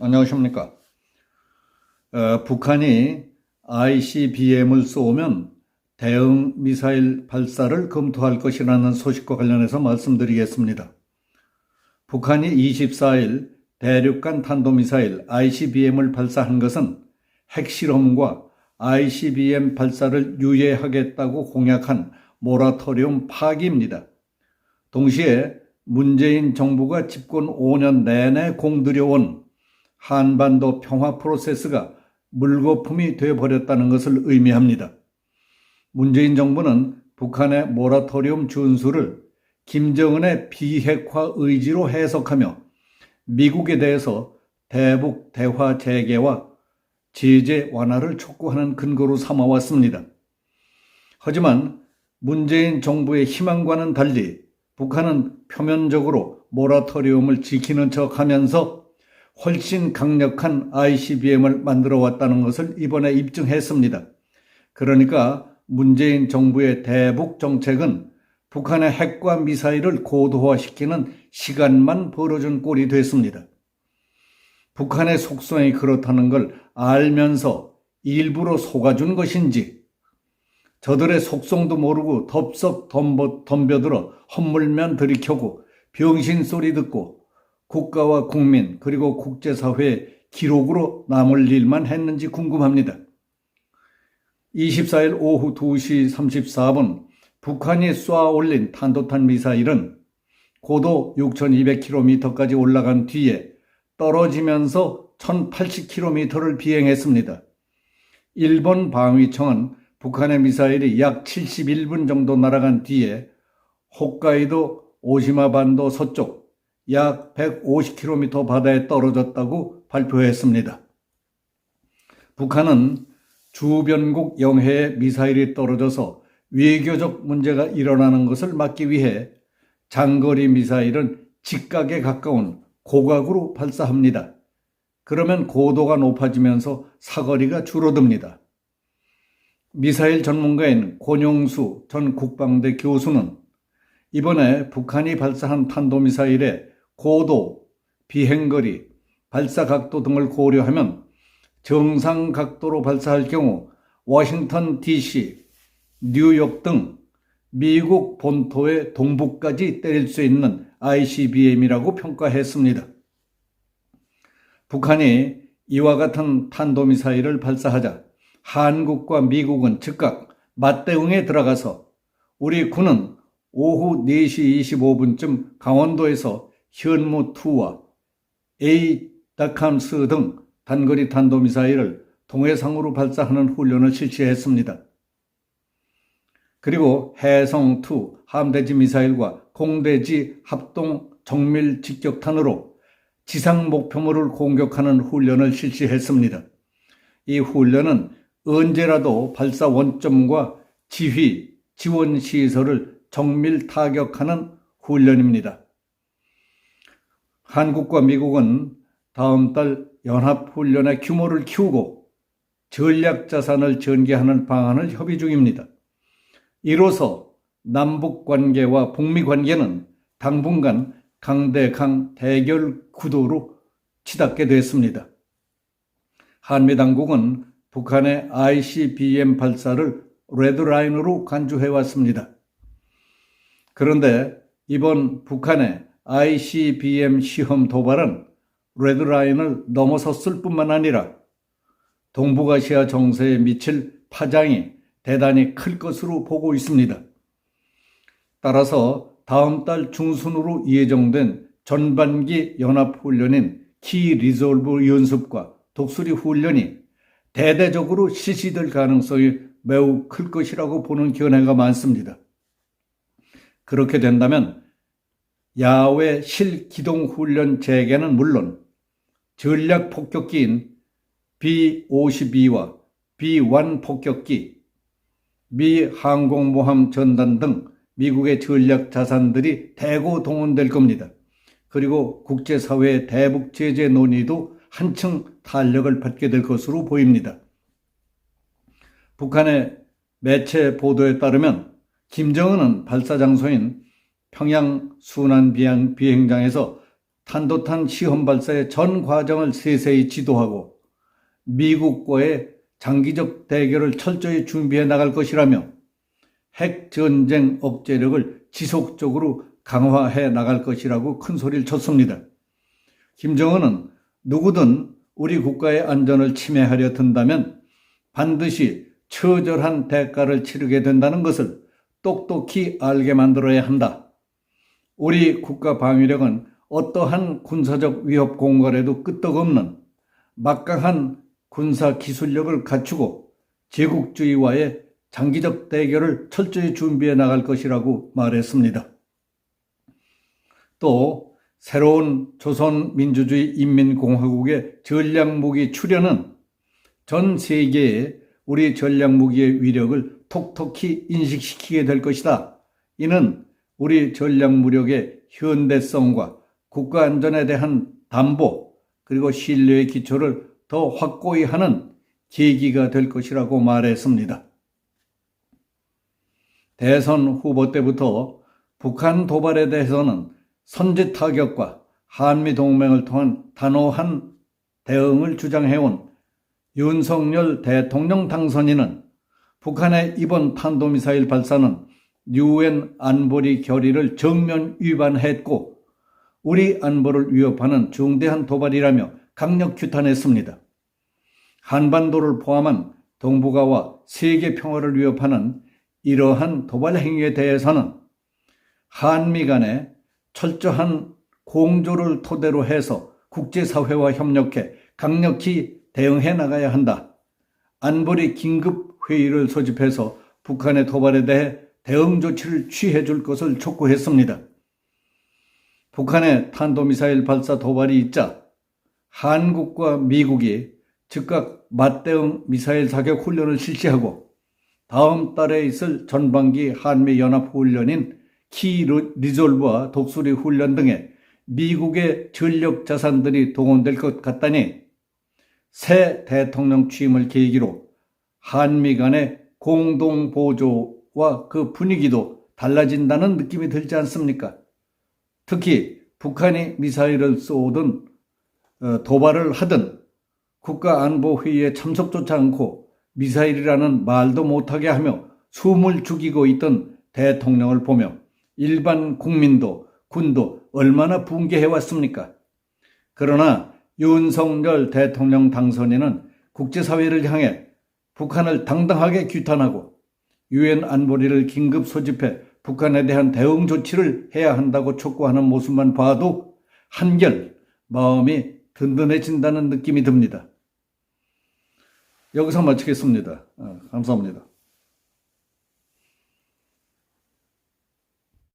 안녕하십니까. 어, 북한이 ICBM을 쏘면 대응 미사일 발사를 검토할 것이라는 소식과 관련해서 말씀드리겠습니다. 북한이 24일 대륙간 탄도미사일 ICBM을 발사한 것은 핵실험과 ICBM 발사를 유예하겠다고 공약한 모라토리움 파기입니다. 동시에 문재인 정부가 집권 5년 내내 공들여온 한반도 평화 프로세스가 물거품이 되어버렸다는 것을 의미합니다. 문재인 정부는 북한의 모라토리움 준수를 김정은의 비핵화 의지로 해석하며 미국에 대해서 대북 대화 재개와 제재 완화를 촉구하는 근거로 삼아왔습니다. 하지만 문재인 정부의 희망과는 달리 북한은 표면적으로 모라토리움을 지키는 척 하면서 훨씬 강력한 ICBM을 만들어 왔다는 것을 이번에 입증했습니다. 그러니까 문재인 정부의 대북 정책은 북한의 핵과 미사일을 고도화시키는 시간만 벌어준 꼴이 됐습니다. 북한의 속성이 그렇다는 걸 알면서 일부러 속아준 것인지 저들의 속성도 모르고 덥석 덤벼, 덤벼들어 헛물면 들이켜고 병신 소리 듣고 국가와 국민 그리고 국제사회의 기록으로 남을 일만 했는지 궁금합니다. 24일 오후 2시 34분 북한이 쏘아 올린 탄도탄 미사일은 고도 6,200km까지 올라간 뒤에 떨어지면서 1,080km를 비행했습니다. 일본 방위청은 북한의 미사일이 약 71분 정도 날아간 뒤에 홋카이도 오시마 반도 서쪽 약 150km 바다에 떨어졌다고 발표했습니다. 북한은 주변국 영해에 미사일이 떨어져서 외교적 문제가 일어나는 것을 막기 위해 장거리 미사일은 직각에 가까운 고각으로 발사합니다. 그러면 고도가 높아지면서 사거리가 줄어듭니다. 미사일 전문가인 권용수 전 국방대 교수는 이번에 북한이 발사한 탄도미사일의 고도, 비행거리, 발사 각도 등을 고려하면 정상 각도로 발사할 경우 워싱턴 DC, 뉴욕 등 미국 본토의 동부까지 때릴 수 있는 ICBM이라고 평가했습니다. 북한이 이와 같은 탄도미사일을 발사하자 한국과 미국은 즉각 맞대응에 들어가서 우리 군은 오후 4시 25분쯤 강원도에서 현무2와 A-다캄스 등 단거리 탄도미사일을 동해상으로 발사하는 훈련을 실시했습니다. 그리고 해성2 함대지 미사일과 공대지 합동 정밀 직격탄으로 지상 목표물을 공격하는 훈련을 실시했습니다. 이 훈련은 언제라도 발사 원점과 지휘, 지원 시설을 정밀 타격하는 훈련입니다. 한국과 미국은 다음 달 연합훈련의 규모를 키우고 전략 자산을 전개하는 방안을 협의 중입니다. 이로써 남북 관계와 북미 관계는 당분간 강대강 대결 구도로 치닫게 됐습니다. 한미 당국은 북한의 ICBM 발사를 레드라인으로 간주해 왔습니다. 그런데 이번 북한의 ICBM 시험 도발은 레드라인을 넘어섰을 뿐만 아니라 동북아시아 정세에 미칠 파장이 대단히 클 것으로 보고 있습니다. 따라서 다음 달 중순으로 예정된 전반기 연합훈련인 키 리졸브 연습과 독수리 훈련이 대대적으로 실시될 가능성이 매우 클 것이라고 보는 견해가 많습니다. 그렇게 된다면 야외 실기동 훈련 재개는 물론 전략 폭격기인 B-52와 B-1 폭격기, 미 항공모함 전단 등 미국의 전략 자산들이 대거 동원될 겁니다. 그리고 국제사회의 대북 제재 논의도 한층 탄력을 받게 될 것으로 보입니다. 북한의 매체 보도에 따르면 김정은은 발사 장소인 평양 순안 비행장에서 탄도탄 시험 발사의 전 과정을 세세히 지도하고 미국과의 장기적 대결을 철저히 준비해 나갈 것이라며 핵 전쟁 억제력을 지속적으로 강화해 나갈 것이라고 큰 소리를 쳤습니다. 김정은은 누구든 우리 국가의 안전을 침해하려 든다면 반드시 처절한 대가를 치르게 된다는 것을 똑똑히 알게 만들어야 한다. 우리 국가 방위력은 어떠한 군사적 위협 공갈에도 끄떡없는 막강한 군사 기술력을 갖추고 제국주의와의 장기적 대결을 철저히 준비해 나갈 것이라고 말했습니다. 또 새로운 조선민주주의 인민공화국의 전략무기 출현은 전 세계에 우리 전략무기의 위력을 톡톡히 인식시키게 될 것이다. 이는 우리 전략 무력의 현대성과 국가 안전에 대한 담보 그리고 신뢰의 기초를 더 확고히 하는 계기가 될 것이라고 말했습니다. 대선 후보 때부터 북한 도발에 대해서는 선제 타격과 한미 동맹을 통한 단호한 대응을 주장해온 윤석열 대통령 당선인은 북한의 이번 탄도미사일 발사는 유엔 안보리 결의를 정면 위반했고 우리 안보를 위협하는 중대한 도발이라며 강력 규탄했습니다. 한반도를 포함한 동북아와 세계 평화를 위협하는 이러한 도발 행위에 대해서는 한미 간의 철저한 공조를 토대로 해서 국제사회와 협력해 강력히 대응해 나가야 한다. 안보리 긴급 회의를 소집해서 북한의 도발에 대해 대응 조치를 취해 줄 것을 촉구했습니다. 북한의 탄도미사일 발사 도발이 있자 한국과 미국이 즉각 맞대응 미사일 사격 훈련을 실시하고 다음 달에 있을 전반기 한미 연합 훈련인 키 리졸브와 독수리 훈련 등에 미국의 전력 자산들이 동원될 것 같다니 새 대통령 취임을 계기로 한미 간의 공동 보조 와 그 분위기도 달라진다는 느낌이 들지 않습니까? 특히 북한이 미사일을 쏘든 어, 도발을 하든 국가안보회의에 참석조차 않고 미사일이라는 말도 못하게 하며 숨을 죽이고 있던 대통령을 보며 일반 국민도 군도 얼마나 붕괴해 왔습니까? 그러나 윤석열 대통령 당선인은 국제사회를 향해 북한을 당당하게 규탄하고 유엔 안보리를 긴급 소집해 북한에 대한 대응 조치를 해야 한다고 촉구하는 모습만 봐도 한결 마음이 든든해진다는 느낌이 듭니다. 여기서 마치겠습니다. 어, 감사합니다.